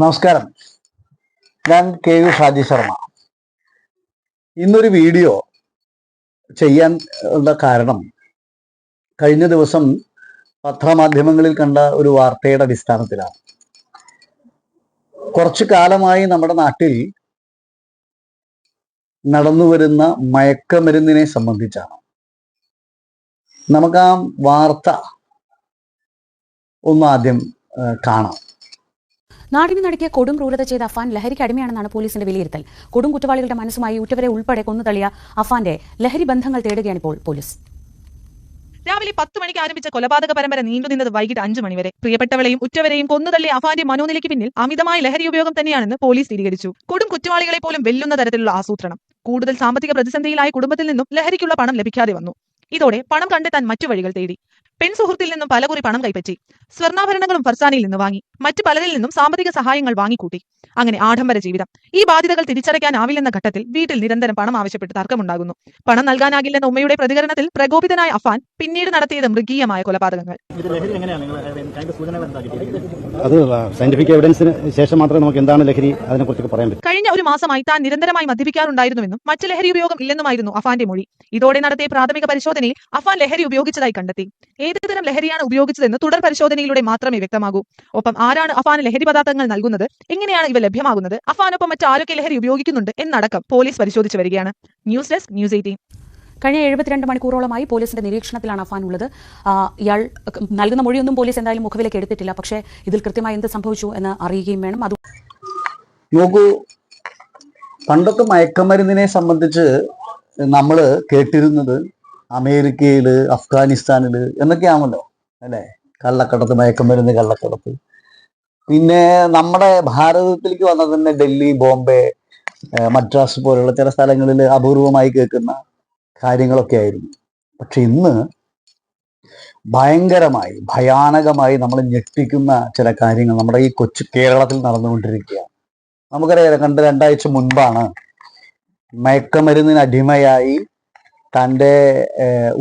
നമസ്കാരം. ഞാൻ K V Shaji Sharma. ഇന്നൊരു വീഡിയോ ചെയ്യാൻ ഉള്ള കാരണം കഴിഞ്ഞ ദിവസം പത്രമാധ്യമങ്ങളിൽ കണ്ട ഒരു വാർത്തയുടെ അടിസ്ഥാനത്തിലാണ്. കുറച്ചു കാലമായി നമ്മുടെ നാട്ടിൽ നടന്നു വരുന്ന മയക്കമരുന്നിനെ സംബന്ധിച്ചാണ്. നമുക്ക് ആ വാർത്ത ഒന്ന് ആദ്യം കാണാം. നാടിന് നടക്കിയ കൊടും ക്രൂരത ചെയ്ത അഫാൻ ലഹരിക്ക് അടിമയാണെന്നാണ് പോലീസിന്റെ വിലയിരുത്തൽ. കൊടും കുറ്റവാളികളുടെ മനസ്സുമായി ഉറ്റവരെ ഉൾപ്പെടെ കൊന്നു തള്ളിയ അഫാന്റെ ലഹരി ബന്ധങ്ങൾ തേടുകയാണ് ഇപ്പോൾ പോലീസ്. രാവിലെ പത്ത് മണിക്ക് ആരംഭിച്ച കൊലപാതക പരമ്പര നീണ്ടു നീണ്ടുനിന്നത് വൈകിട്ട് അഞ്ചു മണിവരെ. പ്രിയപ്പെട്ടവളെയും ഉറ്റവരെയും കൊന്നുതള്ളി അഫാന്റെ മനോനിലയ്ക്ക് പിന്നിൽ അമിതമായ ലഹരി ഉപയോഗം തന്നെയാണെന്ന് പോലീസ് സ്ഥിരീകരിച്ചു. കൊടും കുറ്റവാളികളെ പോലും വെല്ലുന്ന തരത്തിലുള്ള ആസൂത്രണം. കൂടുതൽ സാമ്പത്തിക പ്രതിസന്ധിയിലായ കുടുംബത്തിൽ നിന്നും ലഹരിക്കുള്ള പണം ലഭിക്കാതെ വന്നു. ഇതോടെ പണം കണ്ടെത്താൻ മറ്റു വഴികൾ തേടി. പെൺ സുഹൃത്തിൽ നിന്നും പലകുറി പണം കൈപ്പറ്റി സ്വർണാഭരണങ്ങളും ഫർസാനിയിൽ നിന്ന് വാങ്ങി മറ്റു പലരിൽ നിന്നും സാമ്പത്തിക സഹായങ്ങൾ വാങ്ങിക്കൂട്ടി. അങ്ങനെ ആഡംബര ജീവിതം. ഈ ബാധ്യതകൾ തിരിച്ചടയ്ക്കാനാവില്ലെന്ന ഘട്ടത്തിൽ വീട്ടിൽ നിരന്തരം പണം ആവശ്യപ്പെട്ട് തർക്കമുണ്ടാകുന്നു. പണം നൽകാനാകില്ലെന്ന ഉമ്മയുടെ പ്രതികരണത്തിൽ പ്രകോപിതനായ അഫാൻ പിന്നീട് നടത്തിയത് മൃഗീയമായ കൊലപാതകങ്ങൾ. അത് സയന്റിഫിക് എവിഡൻസിന് ശേഷം മാത്രമേ നമുക്ക് എന്താണ് ലഹരി അതിനെക്കുറിച്ചൊക്കെ പറയാൻ പറ്റും. കഴിഞ്ഞ ഒരു മാസമായി താൻ നിരന്തരമായി മദ്യപിക്കാറുണ്ടായിരുന്നുവെന്നും മറ്റ് ലഹരി ഉപയോഗം ഇല്ലെന്നുമായിരുന്നു അഫാന്റെ മൊഴി. ഇതോടെ നടത്തിയ പ്രാഥമിക പരിശോധനയിൽ അഫാൻ ലഹരി ഉപയോഗിച്ചതായി കണ്ടെത്തി. ഏത് തരം ലഹരിയാണ് ഉപയോഗിച്ചതെന്ന് തുടർ പരിശോധനയിലൂടെ മാത്രമേ വ്യക്തമാകൂ. ഒപ്പം ആരാണ് അഫാന് ലഹരി പദാർത്ഥങ്ങൾ നൽകുന്നത്? എങ്ങനെയാണ് ഇവ ലഭ്യമാകുന്നത്? അഫാനൊപ്പം മറ്റു ആരൊക്കെ ലഹരി ഉപയോഗിക്കുന്നുണ്ട് എന്നടക്കം പോലീസ് പരിശോധിച്ചു വരികയാണ്. News desk News Eighteen. കഴിഞ്ഞ എഴുപത്തിരണ്ട് മണിക്കൂറോളമായി പോലീസിന്റെ നിരീക്ഷണത്തിലാണ് അഫാൻ ഉള്ളത്. ഇയാൾ നൽകുന്ന മൊഴിയൊന്നും പോലീസ് എന്തായാലും മുഖവിലേക്ക് എടുത്തിട്ടില്ല. പക്ഷേ ഇതിൽ കൃത്യമായി എന്ത് സംഭവിച്ചു എന്ന് അറിയുകയും വേണം. അത് നോക്കൂ പണ്ടൊക്കെ മയക്കമരുന്നിനെ സംബന്ധിച്ച് നമ്മൾ കേട്ടിരുന്നത് അമേരിക്കയിൽ അഫ്ഗാനിസ്ഥാനിൽ എന്നൊക്കെയാണല്ലോ അല്ലേ? കള്ളക്കടത്ത് വരുന്ന കള്ളക്കടത്ത്. പിന്നെ നമ്മുടെ ഭാരതത്തിലേക്ക് വന്ന തന്നെ ഡൽഹി ബോംബെ മദ്രാസ് പോലുള്ള ചില സ്ഥലങ്ങളിൽ അപൂർവമായി കേൾക്കുന്ന കാര്യങ്ങളൊക്കെ ആയിരുന്നു. പക്ഷെ ഇന്ന് ഭയങ്കരമായി ഭയാനകമായി നമ്മൾ ഞെട്ടിക്കുന്ന ചില കാര്യങ്ങൾ നമ്മുടെ ഈ കൊച്ചു കേരളത്തിൽ നടന്നുകൊണ്ടിരിക്കുകയാണ്. നമുക്കറിയാം കണ്ട് രണ്ടാഴ്ച മുൻപാണ് മയക്കമരുന്നിന് അടിമയായി തന്റെ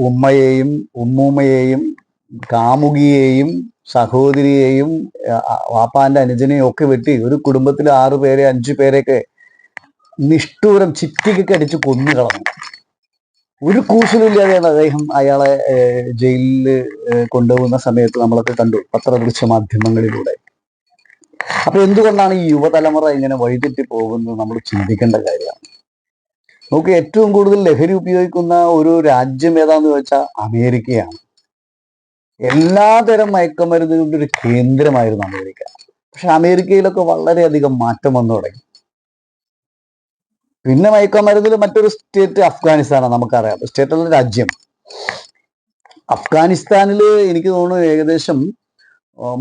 ഉമ്മയെയും ഉമ്മൂമ്മയെയും കാമുകിയെയും സഹോദരിയെയും വാപ്പാന്റെ അനുജനെയും ഒക്കെ വെട്ടി ഒരു കുടുംബത്തിൽ ആറു പേരെ അഞ്ചു പേരെയൊക്കെ നിഷ്ഠൂരം ചിറ്റിക്കൊക്കെ അടിച്ച് കൊന്നു കളഞ്ഞു. ഒരു കൂശലില്ലാതെയാണ് അദ്ദേഹം അയാളെ ജയിലിൽ കൊണ്ടുപോകുന്ന സമയത്ത് നമ്മളൊക്കെ കണ്ടു പത്രദൃശ്യ മാധ്യമങ്ങളിലൂടെ. അപ്പൊ എന്തുകൊണ്ടാണ് ഈ യുവതലമുറ ഇങ്ങനെ വഴിതെറ്റി പോകുന്നത്? നമ്മൾ ചിന്തിക്കേണ്ട കാര്യമാണ്. നമുക്ക് ഏറ്റവും കൂടുതൽ ലഹരി ഉപയോഗിക്കുന്ന ഒരു രാജ്യം ഏതാന്ന് ചോദിച്ചാൽ അമേരിക്കയാണ്. എല്ലാതരം മയക്കമരുന്നുകളുടെ ഒരു കേന്ദ്രമായിരുന്നു അമേരിക്ക. പക്ഷെ അമേരിക്കയിലൊക്കെ വളരെയധികം മാറ്റം വന്നു തുടങ്ങി. പിന്നെ മയക്കമരുന്നിൽ മറ്റൊരു സ്റ്റേറ്റ് അഫ്ഗാനിസ്ഥാനാണ് നമുക്കറിയാം. സ്റ്റേറ്റ് അല്ല രാജ്യം. അഫ്ഗാനിസ്ഥാനിൽ എനിക്ക് തോന്നുന്നു ഏകദേശം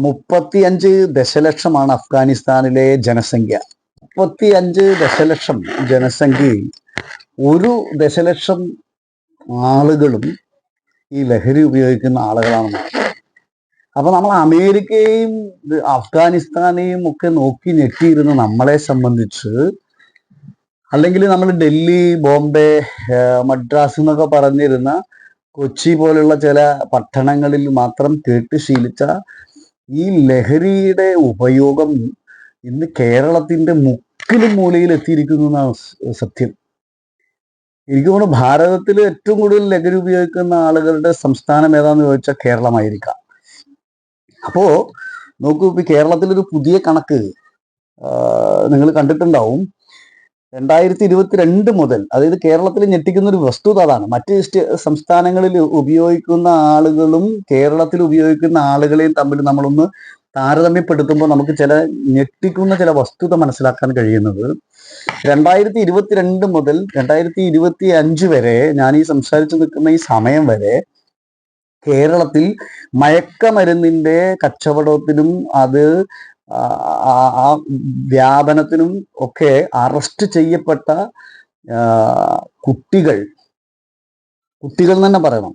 മുപ്പത്തി അഞ്ച് ദശലക്ഷമാണ് അഫ്ഗാനിസ്ഥാനിലെ ജനസംഖ്യ. മുപ്പത്തി അഞ്ച് ദശലക്ഷം ജനസംഖ്യയിൽ ഒരു ദശലക്ഷം ആളുകളും ഈ ലഹരി ഉപയോഗിക്കുന്ന ആളുകളാണ്. അപ്പൊ നമ്മൾ അമേരിക്കയും അഫ്ഗാനിസ്ഥാനെയും ഒക്കെ നോക്കി ഞെട്ടിയിരുന്ന നമ്മളെ സംബന്ധിച്ച് അല്ലെങ്കിൽ നമ്മൾ ഡൽഹി ബോംബെ മദ്രാസ് എന്നൊക്കെ പറഞ്ഞിരുന്ന കൊച്ചി പോലുള്ള ചില പട്ടണങ്ങളിൽ മാത്രം കേട്ട് ശീലിച്ച ഈ ലഹരിയുടെ ഉപയോഗം ഇന്ന് കേരളത്തിന്റെ മുക്കിലും മൂലയിൽ എത്തിയിരിക്കുന്നു എന്നാണ് സത്യം. എനിക്ക് തോന്നുന്നു ഭാരതത്തിൽ ഏറ്റവും കൂടുതൽ ലഹരി ഉപയോഗിക്കുന്ന ആളുകളുടെ സംസ്ഥാനം ഏതാന്ന് ചോദിച്ചാൽ കേരളമായിരിക്കാം. അപ്പോ നോക്കൂ ഇപ്പൊ കേരളത്തിലൊരു പുതിയ കണക്ക് നിങ്ങൾ കണ്ടിട്ടുണ്ടാവും. രണ്ടായിരത്തി ഇരുപത്തിരണ്ട് മുതൽ അതായത് കേരളത്തിൽ ഞെട്ടിക്കുന്ന ഒരു വസ്തുത അതാണ്. മറ്റ് സംസ്ഥാനങ്ങളിൽ ഉപയോഗിക്കുന്ന ആളുകളും കേരളത്തിൽ ഉപയോഗിക്കുന്ന ആളുകളെയും തമ്മിൽ നമ്മളൊന്ന് താരതമ്യപ്പെടുത്തുമ്പോൾ നമുക്ക് ചില ഞെട്ടിക്കുന്ന ചില വസ്തുത മനസ്സിലാക്കാൻ കഴിയുന്നത്. രണ്ടായിരത്തി ഇരുപത്തിരണ്ട് മുതൽ രണ്ടായിരത്തി ഇരുപത്തി അഞ്ച് വരെ ഞാൻ ഈ സംസാരിച്ചു നിൽക്കുന്ന ഈ സമയം വരെ കേരളത്തിൽ മയക്കമരുന്നിന്റെ കച്ചവടത്തിനും അത് ആ വ്യാപനത്തിനും ഒക്കെ അറസ്റ്റ് ചെയ്യപ്പെട്ട കുട്ടികൾ കുട്ടികൾ തന്നെ പറയണം.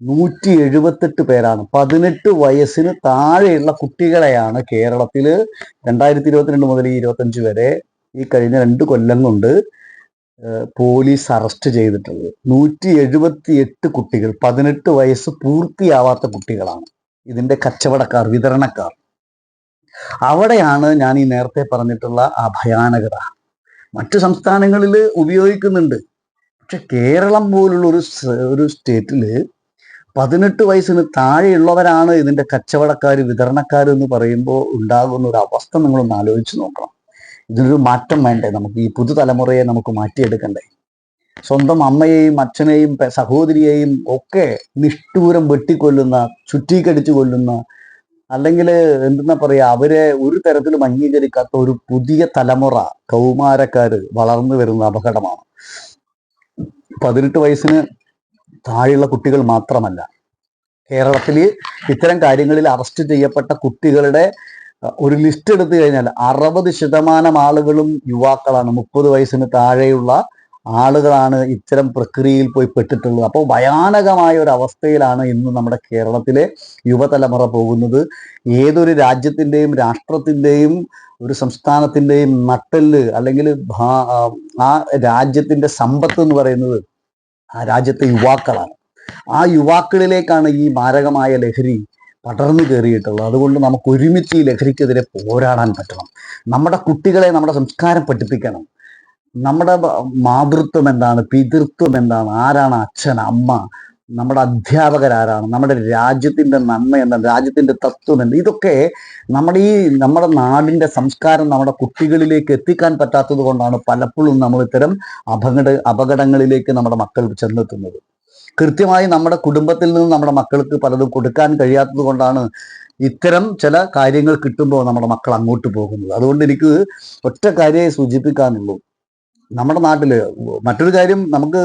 നൂറ്റി എഴുപത്തെട്ട് പേരാണ്. പതിനെട്ട് വയസ്സിന് താഴെയുള്ള കുട്ടികളെയാണ് കേരളത്തിൽ രണ്ടായിരത്തി ഇരുപത്തിരണ്ട് മുതൽ ഈ ഇരുപത്തഞ്ച് വരെ ഈ കഴിഞ്ഞ രണ്ട് കൊല്ലം കൊണ്ട് പോലീസ് അറസ്റ്റ് ചെയ്തിട്ടുള്ളത്. നൂറ്റി എഴുപത്തി എട്ട് കുട്ടികൾ പതിനെട്ട് വയസ്സ് പൂർത്തിയാവാത്ത കുട്ടികളാണ് ഇതിന്റെ കച്ചവടക്കാർ വിതരണക്കാർ. അവിടെയാണ് ഞാൻ ഈ നേരത്തെ പറഞ്ഞിട്ടുള്ള ആ ഭയാനകത. മറ്റു സംസ്ഥാനങ്ങളിൽ ഉപയോഗിക്കുന്നുണ്ട്. പക്ഷെ കേരളം പോലുള്ള ഒരു ഒരു സ്റ്റേറ്റിൽ പതിനെട്ട് വയസ്സിന് താഴെയുള്ളവരാണ് ഇതിന്റെ കച്ചവടക്കാർ വിതരണക്കാർ എന്ന് പറയുമ്പോൾ ഉണ്ടാകുന്ന ഒരു അവസ്ഥ നിങ്ങളൊന്ന് ആലോചിച്ച് നോക്കണം. ഇതിനൊരു മാറ്റം വേണ്ടേ? നമുക്ക് ഈ പുതുതലമുറയെ നമുക്ക് മാറ്റിയെടുക്കണ്ടേ? സ്വന്തം അമ്മയെയും അച്ഛനെയും സഹോദരിയെയും ഒക്കെ നിഷ്ഠൂരം വെട്ടിക്കൊല്ലുന്ന ചുറ്റിക്കടിച്ചു കൊല്ലുന്ന അല്ലെങ്കിൽ എന്തെന്നാ പറയാ അവരെ ഒരു തരത്തിലും അംഗീകരിക്കാത്ത ഒരു പുതിയ തലമുറ കൗമാരക്കാര് വളർന്നു വരുന്ന അപകടമാണ്. പതിനെട്ട് വയസ്സിന് താഴെയുള്ള കുട്ടികൾ മാത്രമല്ല. കേരളത്തിൽ ഇത്തരം കാര്യങ്ങളിൽ അറസ്റ്റ് ചെയ്യപ്പെട്ട കുട്ടികളുടെ ഒരു ലിസ്റ്റ് എടുത്തു കഴിഞ്ഞാൽ അറുപത് ശതമാനം ആളുകളും യുവാക്കളാണ്. മുപ്പത് വയസ്സിന് താഴെയുള്ള ആളുകളാണ് ഇത്തരം പ്രക്രിയയിൽ പോയി പെട്ടിട്ടുള്ളത്. അപ്പോൾ ഭയാനകമായ ഒരു അവസ്ഥയിലാണ് ഇന്ന് നമ്മുടെ കേരളത്തിലെ യുവതലമുറ പോകുന്നത്. ഏതൊരു രാജ്യത്തിന്റെയും രാഷ്ട്രത്തിന്റെയും ഒരു സംസ്ഥാനത്തിന്റെയും നട്ടെല്ല് അല്ലെങ്കിൽ ആ രാജ്യത്തിന്റെ സമ്പത്ത് എന്ന് പറയുന്നത് ആ രാജ്യത്തെ യുവാക്കളാണ്. ആ യുവാക്കളിലേക്കാണ് ഈ മാരകമായ ലഹരി പടർന്നു കയറിയിട്ടുള്ളത്. അതുകൊണ്ട് നമുക്ക് ഒരുമിച്ച് ഈ ലഹരിക്കെതിരെ പോരാടാൻ പറ്റണം. നമ്മുടെ കുട്ടികളെ നമ്മുടെ സംസ്കാരം പഠിപ്പിക്കണം. നമ്മുടെ മാതൃത്വം എന്താണ്? പിതൃത്വം എന്താണ്? ആരാണ് അച്ഛൻ അമ്മ? നമ്മുടെ അധ്യാപകരാരാണ് നമ്മുടെ രാജ്യത്തിന്റെ നന്മ എന്താണ് രാജ്യത്തിന്റെ തത്വം എന്ത് ഇതൊക്കെ നമ്മുടെ ഈ നമ്മുടെ നാടിന്റെ സംസ്കാരം നമ്മുടെ കുട്ടികളിലേക്ക് എത്തിക്കാൻ പറ്റാത്തത് കൊണ്ടാണ് പലപ്പോഴും നമ്മൾ ഇത്തരം അപകട അപകടങ്ങളിലേക്ക് നമ്മുടെ മക്കൾ ചെന്നെത്തുന്നത്. കൃത്യമായി നമ്മുടെ കുടുംബത്തിൽ നിന്ന് നമ്മുടെ മക്കൾക്ക് പലതും കൊടുക്കാൻ കഴിയാത്തത് കൊണ്ടാണ് ഇത്തരം ചില കാര്യങ്ങൾ കിട്ടുമ്പോൾ നമ്മുടെ മക്കൾ അങ്ങോട്ട് പോകുന്നത്. അതുകൊണ്ട് എനിക്ക് ഒറ്റ കാര്യമേ സൂചിപ്പിക്കാനുള്ളൂ. നമ്മുടെ നാട്ടിൽ മറ്റൊരു കാര്യം നമുക്ക്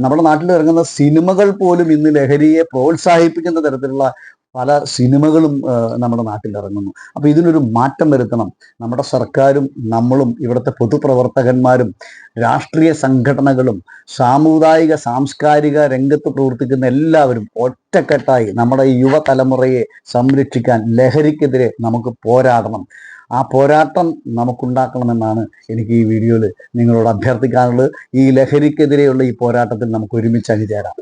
നമ്മുടെ നാട്ടിൽ ഇറങ്ങുന്ന സിനിമകൾ പോലും ഇന്ന് ലഹരിയെ പ്രോത്സാഹിപ്പിക്കുന്ന തരത്തിലുള്ള പല സിനിമകളും നമ്മുടെ നാട്ടിൽ ഇറങ്ങുന്നു. അപ്പോൾ ഇതിനൊരു മാറ്റം വരുത്തണം. നമ്മുടെ സർക്കാരും നമ്മളും ഇവിടുത്തെ പൊതുപ്രവർത്തകന്മാരും രാഷ്ട്രീയ സംഘടനകളും സാമുദായിക സാംസ്കാരിക രംഗത്ത് പ്രവർത്തിക്കുന്ന എല്ലാവരും ഒറ്റക്കെട്ടായി നമ്മുടെ യുവതലമുറയെ സംരക്ഷിക്കാൻ ലഹരിക്കെതിരെ നമുക്ക് പോരാടണം. ആ പോരാട്ടം നമുക്കുണ്ടാക്കണമെന്നാണ് എനിക്ക് ഈ വീഡിയോയിൽ നിങ്ങളോട് അഭ്യർത്ഥിക്കാനുള്ളത്. ഈ ലഹരിക്കെതിരെയുള്ള ഈ പോരാട്ടത്തിൽ നമുക്ക് ഒരുമിച്ച് അണിചേരാം.